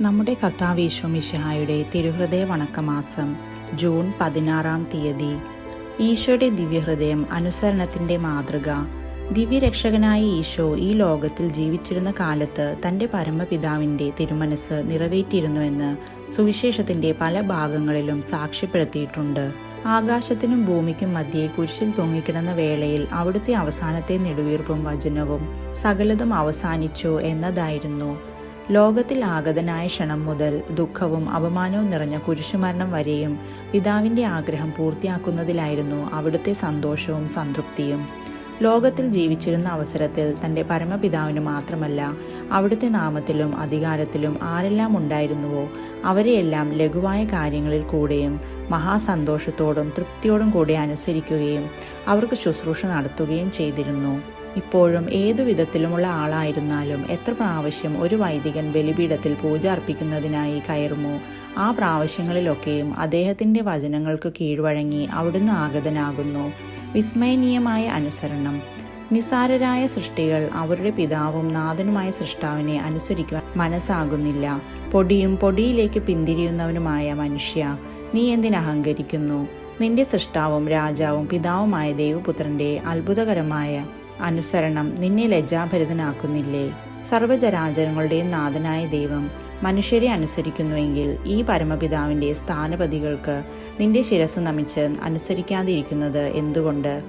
നമ്മുടെ കർത്താവീശോ മിശിഹായുടെ തിരുഹൃദയ വണക്കമാസം ജൂൺ പതിനാറാം തീയതി. ഈശോയുടെ ദിവ്യഹൃദയം അനുസരണത്തിന്റെ മാതൃക. ദിവ്യരക്ഷകനായ ഈശോ ഈ ലോകത്തിൽ ജീവിച്ചിരുന്ന കാലത്ത് തന്റെ പരമപിതാവിന്റെ തിരുമനസ് നിറവേറ്റിയിരുന്നുവെന്ന് സുവിശേഷത്തിന്റെ പല ഭാഗങ്ങളിലും സാക്ഷ്യപ്പെടുത്തിയിട്ടുണ്ട്. ആകാശത്തിനും ഭൂമിക്കും മധ്യേ കുരിശിൽ തൂങ്ങിക്കിടന്ന വേളയിൽ അവിടുത്തെ അവസാനത്തെ നെടുവീർപ്പും വചനവും സകലതും അവസാനിച്ചു എന്നതായിരുന്നു. ലോകത്തിൽ ആഗതനായ ക്ഷണം മുതൽ ദുഃഖവും അപമാനവും നിറഞ്ഞ കുരിശുമരണം വരെയും പിതാവിന്റെ ആഗ്രഹം പൂർത്തിയാക്കുന്നതിലായിരുന്നു അവിടുത്തെ സന്തോഷവും സംതൃപ്തിയും. ലോകത്തിൽ ജീവിച്ചിരുന്ന അവസരത്തിൽ തന്റെ പരമപിതാവിന് മാത്രമല്ല അവിടുത്തെ നാമത്തിലും അധികാരത്തിലും ആരെല്ലാം ഉണ്ടായിരുന്നുവോ അവരെയെല്ലാം ലഘുവായ കാര്യങ്ങളിൽ കൂടെയും മഹാസന്തോഷത്തോടും തൃപ്തിയോടും കൂടെ അനുസരിക്കുകയും അവർക്ക് ശുശ്രൂഷ നടത്തുകയും ചെയ്തിരുന്നു. ഇപ്പോഴും ഏതു വിധത്തിലുമുള്ള ആളായിരുന്നാലും എത്ര പ്രാവശ്യം ഒരു വൈദികൻ ബലിപീഠത്തിൽ പൂജ അർപ്പിക്കുന്നതിനായി കയറുമോ? ആ പ്രാവശ്യങ്ങളിലൊക്കെയും അദ്ദേഹത്തിന്റെ വചനങ്ങൾക്ക് കീഴ്വഴങ്ങി അവിടുന്ന് ആഗതനാകുന്നു. വിസ്മയനീയമായ അനുസരണം. നിസാരരായ സൃഷ്ടികൾ അവരുടെ പിതാവും നാഥനുമായ സൃഷ്ടാവിനെ അനുസരിക്കുവാൻ മനസ്സാകുന്നില്ല. പൊടിയും പൊടിയിലേക്ക് പിന്തിരിയുന്നവനുമായ മനുഷ്യ നീ എന്തിനഹങ്കരിക്കുന്നു നിന്റെ സൃഷ്ടാവും രാജാവും പിതാവുമായ ദൈവപുത്രന്റെ അത്ഭുതകരമായ അനുസരണം നിന്നെ ലജ്ജാഭരിതനാക്കുന്നില്ലേ? സർവചരാചരങ്ങളുടെയും നാഥനായ ദൈവം മനുഷ്യരെ അനുസരിക്കുന്നുവെങ്കിൽ ഈ പരമപിതാവിന്റെ സ്ഥാനപതികൾക്ക് നിന്റെ ശിരസ് നമിച്ച് അനുസരിക്കാതിരിക്കുന്നത് എന്തുകൊണ്ട്?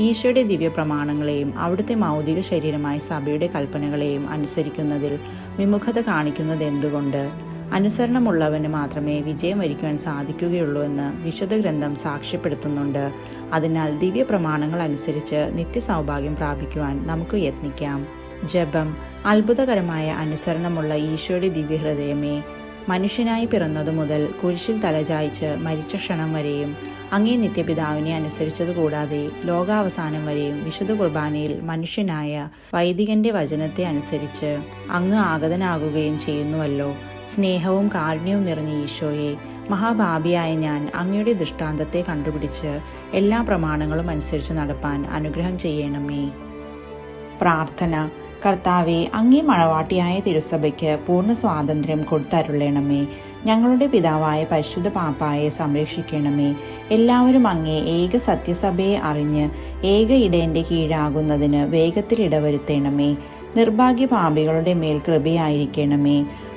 ഈശോയുടെ ദിവ്യപ്രമാണങ്ങളെയും അവിടുത്തെ മൗതിക ശരീരമായ സഭയുടെ കൽപ്പനകളെയും അനുസരിക്കുന്നതിൽ വിമുഖത കാണിക്കുന്നത് എന്തുകൊണ്ട്? അനുസരണമുള്ളവന് മാത്രമേ വിജയം വരിക്കുവാൻ സാധിക്കുകയുള്ളൂ എന്ന് വിശുദ്ധ ഗ്രന്ഥം സാക്ഷ്യപ്പെടുത്തുന്നുണ്ട്. അതിനാൽ ദിവ്യ പ്രമാണങ്ങൾ അനുസരിച്ച് നിത്യസൗഭാഗ്യം പ്രാപിക്കുവാൻ നമുക്ക് യത്നിക്കാം. ജപം അത്ഭുതകരമായ അനുസരണമുള്ള ഈശോയുടെ ദിവ്യഹൃദയമേ മനുഷ്യനായി പിറന്നതു മുതൽ കുരിശിൽ തലചായ്ച്ച് മരിച്ച ക്ഷണം വരെയും അങ്ങേ നിത്യപിതാവിനെ അനുസരിച്ചതുകൂടാതെ ലോകാവസാനം വരെയും വിശുദ്ധ കുർബാനയിൽ മനുഷ്യനായ വൈദികന്റെ വചനത്തെ അനുസരിച്ച് അങ്ങ് ആഗതനാകുകയും ചെയ്യുന്നുവല്ലോ. സ്നേഹവും കാരുണ്യവും നിറഞ്ഞ ഈശോയെ മഹാഭാപിയായ ഞാൻ അങ്ങയുടെ ദൃഷ്ടാന്തത്തെ കണ്ടുപിടിച്ച് എല്ലാ പ്രമാണങ്ങളും അനുസരിച്ച് നടപ്പാൻ അനുഗ്രഹം ചെയ്യണമേ. പ്രാർത്ഥന. കർത്താവെ അങ്ങേ മണവാട്ടിയായ തിരുസഭയ്ക്ക് പൂർണ സ്വാതന്ത്ര്യം കൊടുത്തരുളണമേ. ഞങ്ങളുടെ പിതാവായ പരിശുദ്ധ പാപ്പായെ സംരക്ഷിക്കണമേ. എല്ലാവരും അങ്ങേ ഏക സത്യസഭയെ അറിഞ്ഞ് ഏക ഇടേന്റെ കീഴാകുന്നതിന് വേഗത്തിൽ ഇടവരുത്തണമേ. നിർഭാഗ്യ പാപികളുടെ മേൽ കൃപയായിരിക്കണമേ.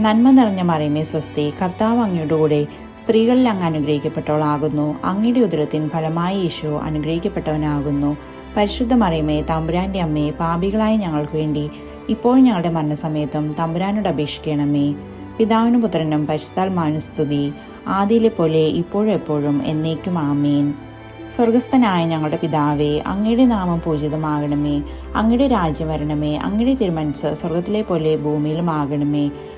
നന്മ നിറഞ്ഞ മറിയമേ സ്വസ്തി കർത്താവ് അങ്ങയുടെ കൂടെ സ്ത്രീകളിൽ അങ്ങ് അനുഗ്രഹിക്കപ്പെട്ടവളാകുന്നു. അങ്ങയുടെ ഉദരത്തിൻ ഫലമായി ഈശോ അനുഗ്രഹിക്കപ്പെട്ടവനാകുന്നു. പരിശുദ്ധ മറിയമേ തമ്പുരാന്റെ അമ്മയെ പാപികളായ ഞങ്ങൾക്ക് വേണ്ടി ഇപ്പോൾ ഞങ്ങളുടെ മരണസമയത്തും തമ്പുരാനോട് അപേക്ഷിക്കണമേ. പിതാവിനും പുത്രനും പരിശുദ്ധാത്മാവിനും സ്തുതി. ആദിയിലെ പോലെ ഇപ്പോഴും എപ്പോഴും എന്നേക്കും ആമേൻ. സ്വർഗസ്ഥനായ ഞങ്ങളുടെ പിതാവേ അങ്ങയുടെ നാമം പൂജിതമാകണമേ. അങ്ങയുടെ രാജ്യം വരണമേ. അങ്ങയുടെ തിരുമനസ് സ്വർഗത്തിലെ പോലെ ഭൂമിയിലും ആകണമേ.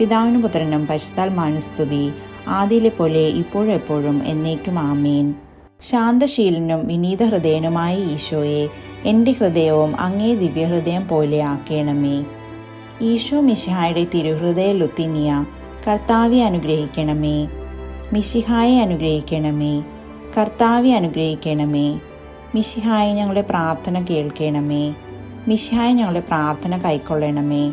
പിതാവിനും പുത്രനും പരിശുദ്ധാത്മാവിനും സ്തുതി. ആദിയിലെ പോലെ ഇപ്പോഴെപ്പോഴും എന്നേക്കും ആമേൻ. ശാന്തശീലനും വിനീത ഹൃദയനുമായ ഈശോയെ എന്റെ ഹൃദയവും അങ്ങേ ദിവ്യഹൃദയം പോലെ ആക്കേണമേ. ഈശോ മിശിഹായുടെ തിരുഹൃദയ ലുത്തിനിയ കർത്താവെ അനുഗ്രഹിക്കണമേ. മിശിഹായെ അനുഗ്രഹിക്കണമേ. കർത്താവെ അനുഗ്രഹിക്കണമേ. മിശിഹായെ ഞങ്ങളുടെ പ്രാർത്ഥന കേൾക്കണമേ. മിശിഹായെ ഞങ്ങളുടെ പ്രാർത്ഥന കൈക്കൊള്ളണമേ.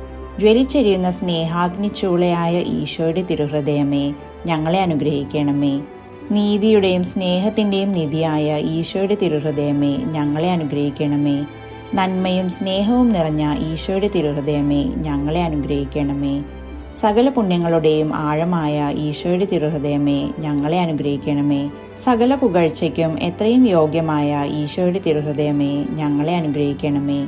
ജ്വലിച്ചെരിയുന്ന സ്നേഹാഗ്നിച്ചൂളയായ ഈശോയുടെ തിരുഹൃദയമേ ഞങ്ങളെ അനുഗ്രഹിക്കണമേ. നീതിയുടെയും സ്നേഹത്തിന്റെയും നിധിയായ ഈശോയുടെ തിരുഹൃദയമേ ഞങ്ങളെ അനുഗ്രഹിക്കണമേ. നന്മയും സ്നേഹവും നിറഞ്ഞ ഈശോയുടെ തിരുഹൃദയമേ ഞങ്ങളെ അനുഗ്രഹിക്കണമേ. സകല പുണ്യങ്ങളുടെയും ആഴമായ ഈശോയുടെ തിരുഹൃദയമേ ഞങ്ങളെ അനുഗ്രഹിക്കണമേ. സകല പുകഴ്ചയ്ക്കും എത്രയും യോഗ്യമായ ഈശോയുടെ തിരുഹൃദയമേ ഞങ്ങളെ അനുഗ്രഹിക്കണമേ.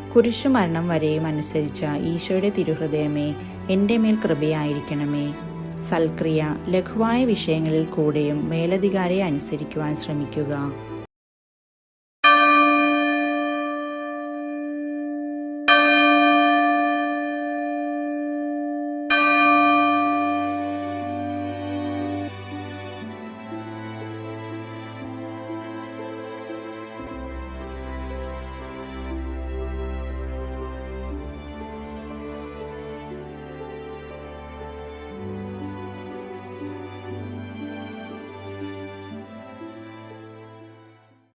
കുരിശുമരണം വരെയും അനുസരിച്ച ഈശോയുടെ തിരുഹൃദയമേ എന്റെ മേൽ കൃപയായിരിക്കണമേ. സൽക്രിയ ലഘുവായ വിഷയങ്ങളിൽ കൂടെയും മേലധികാരിയെ അനുസരിക്കുവാൻ ശ്രമിക്കുക.